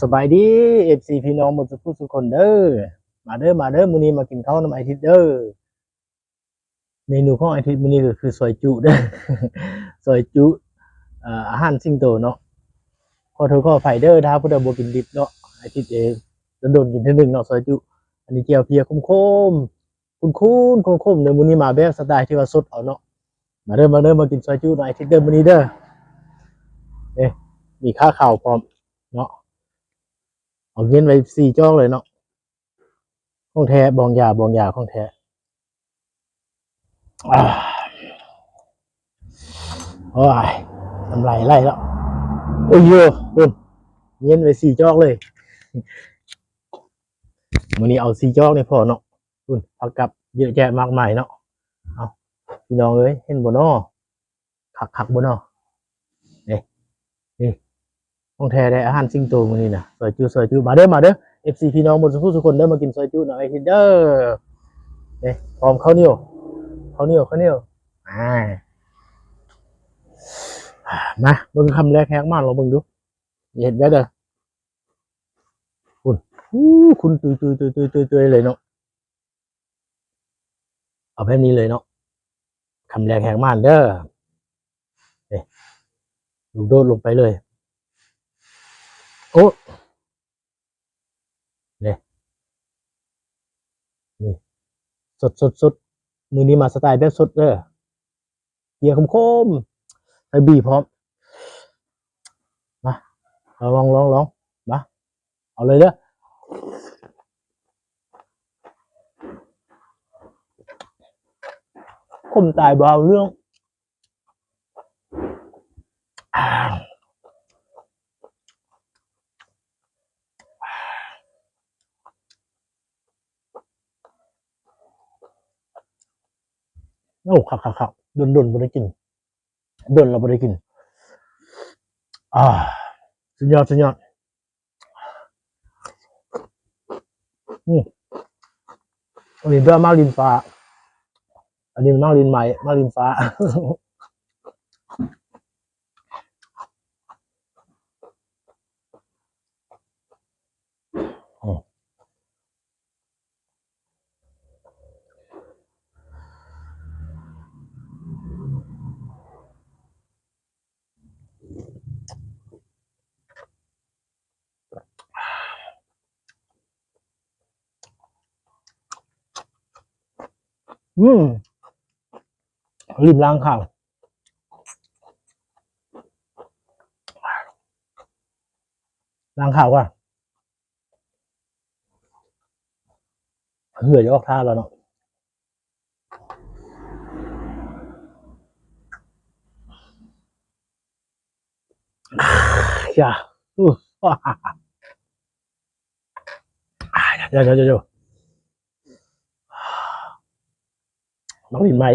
สบายดีเอฟซีพี่น้องหมดทุกผู้ทุกคนเด้อมาเด้อมาเด้อมื้อนี้มากินข้าวน้ำไอทิตเด้อเมนูของไอทิตมื้อนี้ก็คือซอยจุเด้อซอยจุอาหารสิงโตเนาะขอโทษขออภัยเด้อถ้าผู้ใดบ่กินดิบเนาะไอทิตเองโดนกินเทื่อหนึงเนาะซอยจุอันนี้เจียวเพียคมๆคุณคุณคมๆเด้อมื้อนี้มาแบบสไตล์ที่ว่าสดเอาเนาะมาเด้อมาเด้อมากินซอยจุหน่อยไอทิตเด้อมื้อนี้เด้อเอ๊ะมีข้าวขาวพร้อมเนาะ เอาเงินไปสี่จอกเลยเนาะของแท้บองยาบองยาของแท้อ่าโอ้ยทำลายไล่แล้วโอ้ยโยคุณเงินไปสี่จอกเลยวันนี้เอาสี่จอกนี่พอเนาะคุณพักกับเยอะแยะมากมายเนาะเอาพี่น้องเอ้ยเห็นบ่เนาะขักขักบนาะนี่นี่ ของแท้ได้อาหารสิงโตมื้อนี้นะซอยจูซอยจูมาเด้อมาเด้อ FC พี่น้องหมดทุกทุกคนเด้อมากินซอยจูหน่อยเด้อเด้พร้อมข้าวเหนียวข้าวเหนียวข้าวเหนียวอ่ามาเบิ่งคำแรกแฮกมาลองเบิ่งดูเห็นได้เด้อคุณอู้คุณตุยตุยตุยตุยตุยตุยเลยเนาะเอาแบบนี้เลยเนาะคำแรกแฮกมานเด้อด้ลูกโดดลงไปเลย โอ้เนี่ยนี่สดสดสดมือนี้มาสไตล์แบบสดเด้อเกียร์คมคมๆใส่บีพร้อมมาลองลองลองมาเอาเลยเด้อคมตายเบาเรื่อง โอ้ครับครับครับดนดนๆบ่ได้กินดนเราบ่ได้กิน อ่าสุดยอดสุดยอดอืมอันนี้เพื่อมาลินฟ้า อันนี้มาลินใหม่มาลินฟ้า อืมริมล้างข่าวล้างข่าวก่อนเหื่อจะออกท่าแล้วเนาะอย่าอู้ว้าอ่าเดี๋ยวเดี๋ยวเดี๋ยวเดี๋ยว น้องลินไหม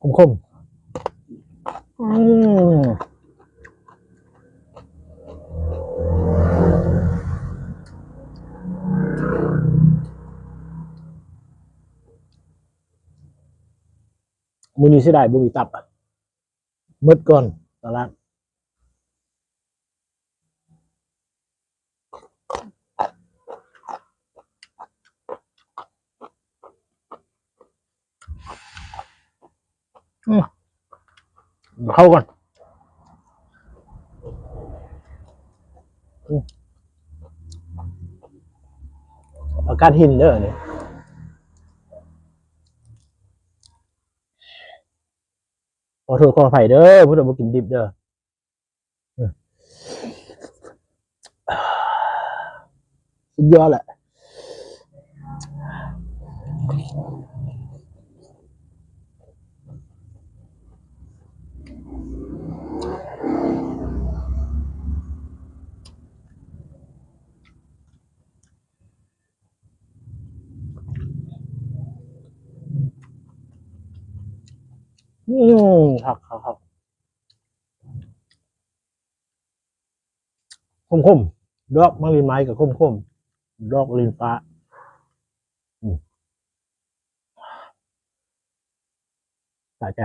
คมคมอืมมือนี้เสียดายบุมีตับมืดก่อนตลาด เข้าก่อนอากาศหินเด้อเนี่ยขอโทษขออภัยเด้อผู้ใดบ่กินดิบเด้อออสุดยอดแหละ อื มครับครับครับคมคมดอกมะลิไม้กับคมคมดอกลินฟ้าอืมสะใจ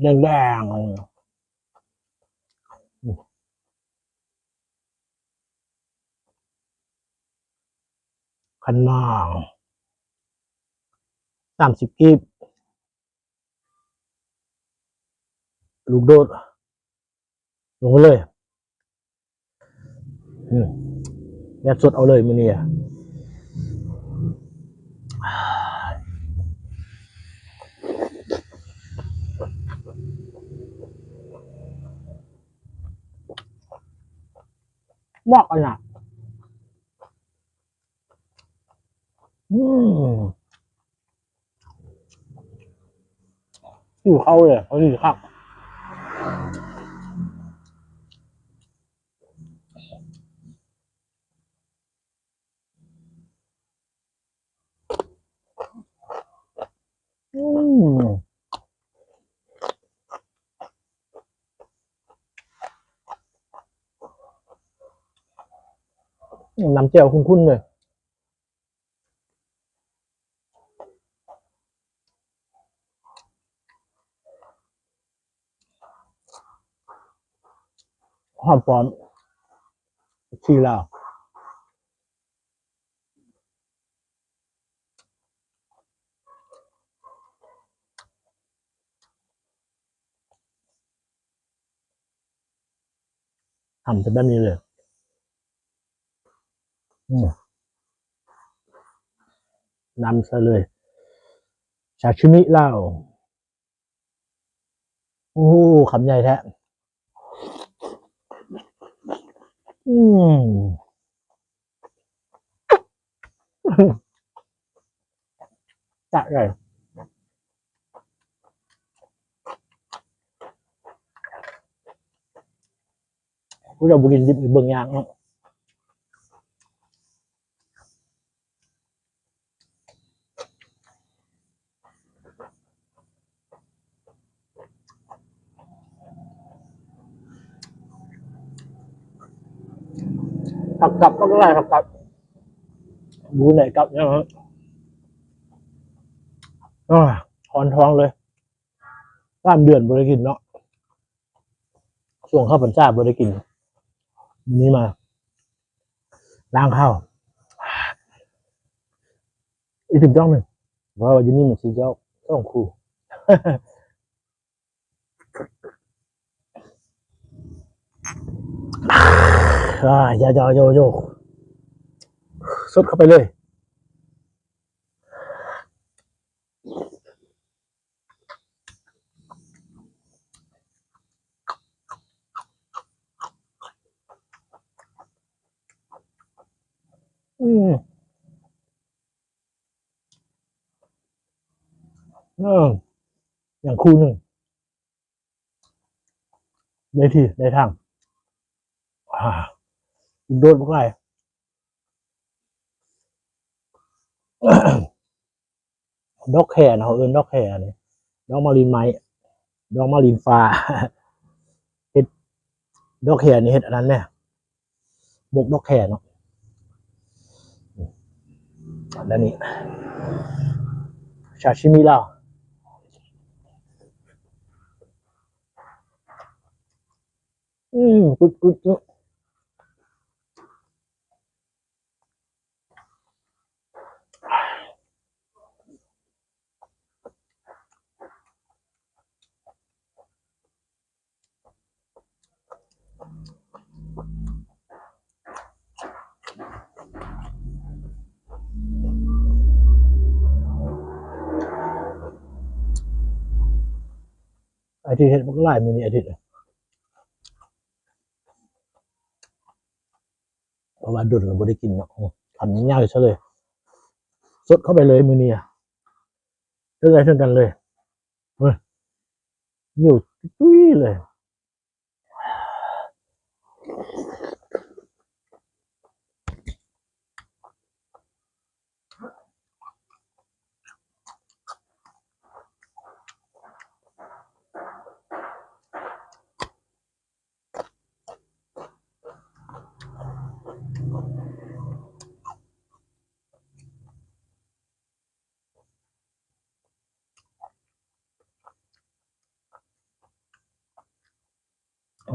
แดงแดงขันนางสามสิบกีบลูกโดดลงเลยแบบสดเอาเลยมือเนี้อะเหมาะกันอะอืมอยู่เข้าเลยเขาอยู่ข้าง อืม น้ำเจียวคุ้นๆเลยหอมปลอมชีลาวทำเป็นแบบนี้เลย นำซะเลยชาชิมิเหล้าโอ้คำใหญ่แท้อืมจะเลยกูจะบุกินดิบเบิ่งยางเนาะ กลับก็ได้ผักกลับดูไหนกลับเนี่ยฮะอ่าถอนท้องเลยสามเดือนบริกินเนาะช่วงเข้าพรรษาบริกินวันนี้มาล้างข้าวอีกถึงจ้องหนึ่งเพราะว่าอยู่นี่มันสีเจ้าต้องคู่ อ่าย่าอย่าโยโยสดเข้าไปเลยอืมเอออย่างคู่หนึ่งได้ที่ได้ทางอ่า โดนพวกไรดอกแค่นะเขาเอิ้นดอกแค่นี่ดอกมารินไม้ดอกมารินฟ้าเฮ็ดดอกแค่นี่เฮ็ดอันนั้นแน่บกดอกแค่เนาะด้านนี้ชาชิมิลาอืมกุดกุดกุด อ้ที่เห็นมันก็ไล่มือนี้อาทิตย์เพราะว่าดุนเราบ่ได้กินเนาะทำง่ายๆซะเลยสดเข้าไปเลยมือนี่อะเรื่องอะไรเช่นกันเลยเฮ้ยหิวตุ้ยเลย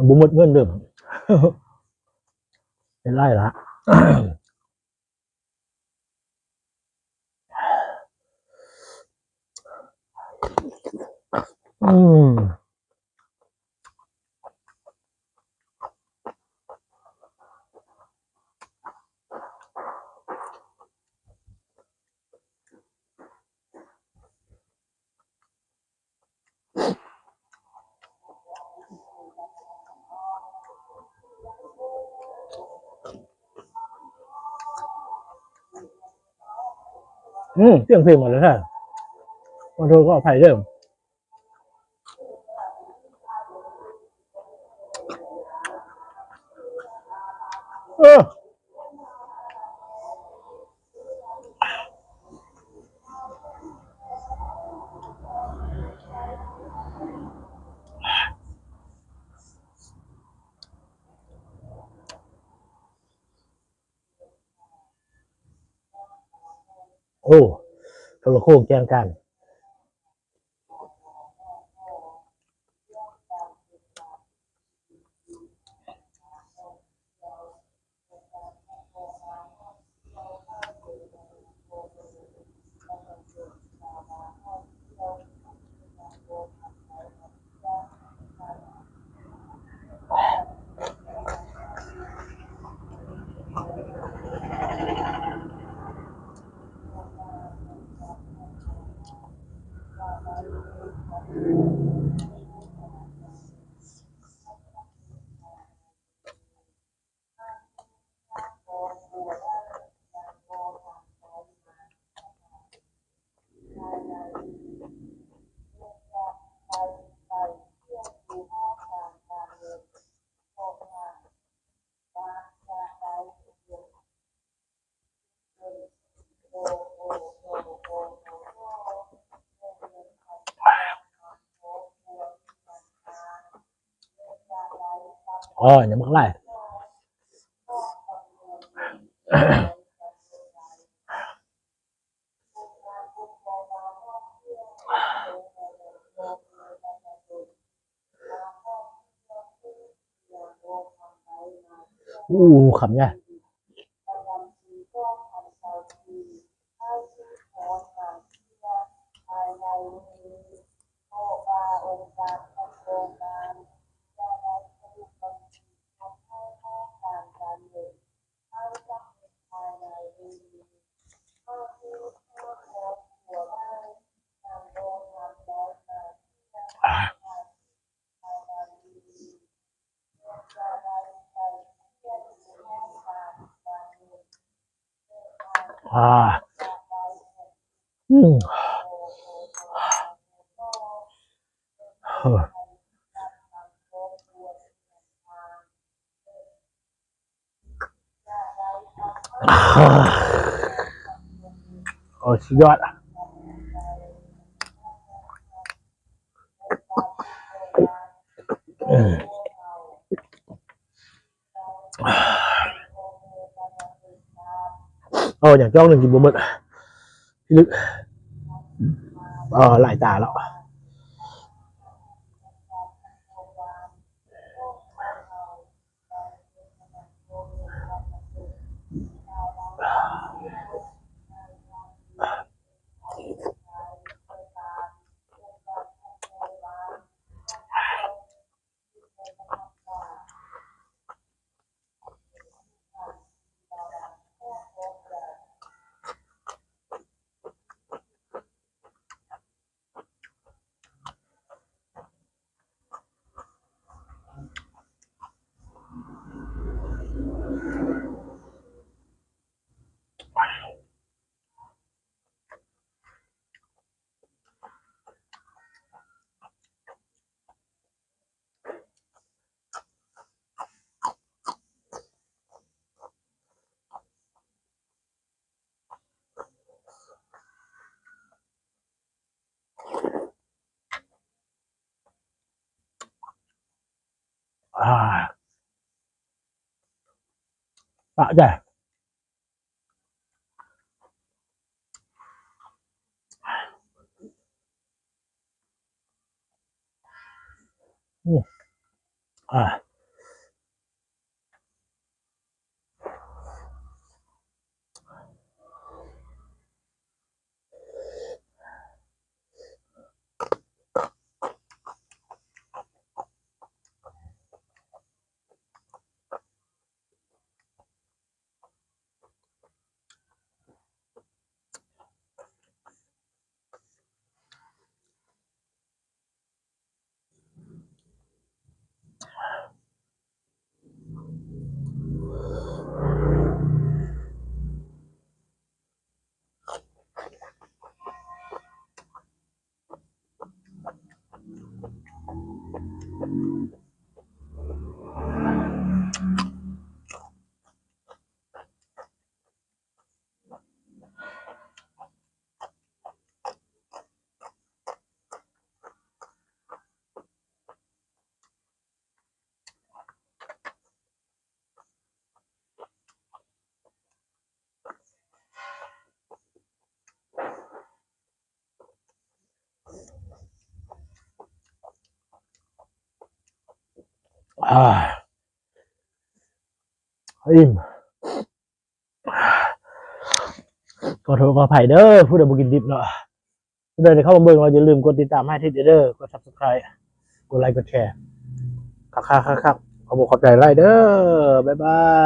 บุมดเงินเดิมเป็นไรละอืม อืมเสียงเพลงหมดแล้วค่ะขอโทษก็อภัยเด้อเออโอ้ โค้งแกงกัน อยังไม่ไล่อู้ขำเนี่ยอ่าอืมเอออ่าโอ้ สุดยอดอะอืมโอ้อย่างจ้องหนึ่งกินบุหมดพี่ลึกเออหลายตาแล้ว อ่าปะจ้ อ้าวอิ่มขอโทษขออภัยเด้อผู้ใดบุกินดิบเนาะผู้ใดที่เข้ามาเบิ่งเราอย่าลืมกดติดตามให้ทิศเด้อกด Subscribe กดไลค์กดแชร์คักๆๆๆขอบคุณขอบใจไรเด้อ บ๊ายบาย